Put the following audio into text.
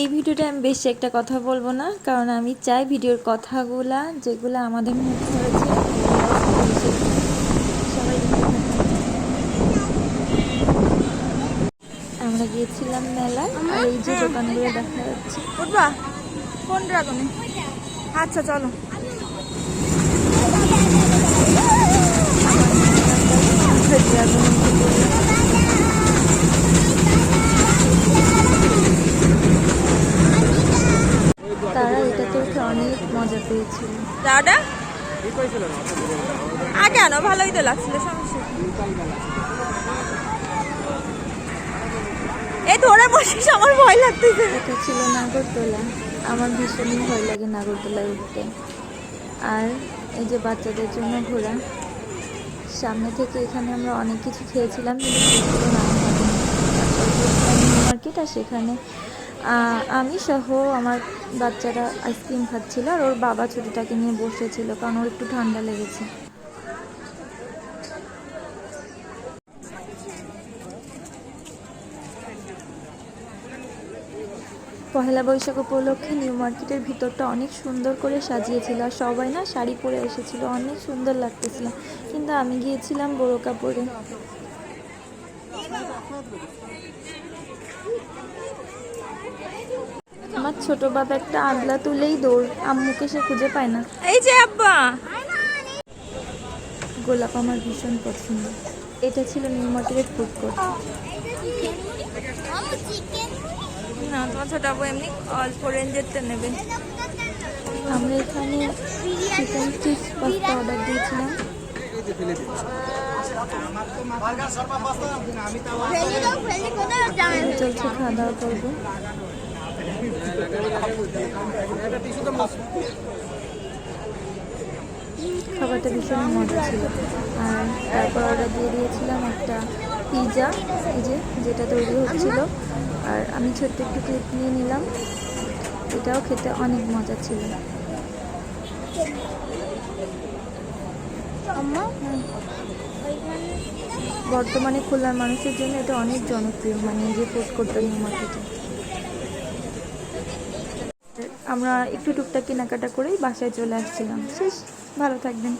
এই ভিডিওটা আমি বেশি একটা কথা বলব না কারণ আমি চাই ভিডিওর কথাগুলা যেগুলো আমাদের মধ্যে হয়েছে। আমরা গিয়েছিলাম মেলায় আর এই যে দোকানগুলো দেখা যাচ্ছে। উঠবা? কোন ড্রাগনে? আচ্ছা চলো। তারা অনেক মজা পেয়েছিল। যাওয়াটা আর কেন ভালোই তো লাগছিল সমস্যা এই ধরে বসিস আমার ভয় লাগতেছে। এটা ছিল নাগরদোলা। আমার ভীষণই ভয় লাগে নাগরদোলায় উঠতে। আর এই যে বাচ্চাদের জন্য ঘোরা সামনে থেকে এখানে আমরা অনেক কিছু খেয়েছিলাম কিন্তু মার্কেট আর সেখানে আমি সহ আমার বাচ্চারা আইসক্রিম খাচ্ছিল আর ওর বাবা ছোটোটাকে নিয়ে বসেছিল কারণ ওর একটু ঠান্ডা লেগেছে। পহেলা বৈশাখ উপলক্ষে নিউ মার্কেটের ভিতরটা অনেক সুন্দর করে সাজিয়েছিল আর সবাই না শাড়ি পরে এসেছিল, অনেক সুন্দর লাগতেছিল। কিন্তু আমি গিয়েছিলাম বড় কাপড়ে। ছোট বাবা একটা আগলা তুলেই দৌড়। আম্মুকে সে খুঁজে পায় না। এই যে আব্বা। গোলাপ আমার ভীষণ পছন্দ। এটা ছিল নিউ মার্কেটের ফুড কোর্ট। না তোমার ছোট আব্বু এমনি অল্প রেঞ্জেরটা নেবে। আমরা এখানে চিকেন চিপস পাস্তা অর্ডার দিয়েছিলাম। চলছে খাওয়া দাওয়া করব। খাবারটা ভীষণ মজা ছিল। আর তারপর অর্ডার দিয়ে দিয়েছিলাম একটা পিৎজা এই যে যেটা তৈরি হচ্ছিল। আর আমি ছোট্ট একটু ক্লিপ নিয়ে নিলাম। এটাও খেতে অনেক মজা ছিল। বর্তমানে খুলনার মানুষের জন্য এটা অনেক জনপ্রিয় মানে যে ফুড কোর্টটা নিউ মার্কেটে আমরা একটু টুকটাক কেনাকাটা করেই বাসায় চলে আসছিলাম। শেষ ভালো থাকবেন।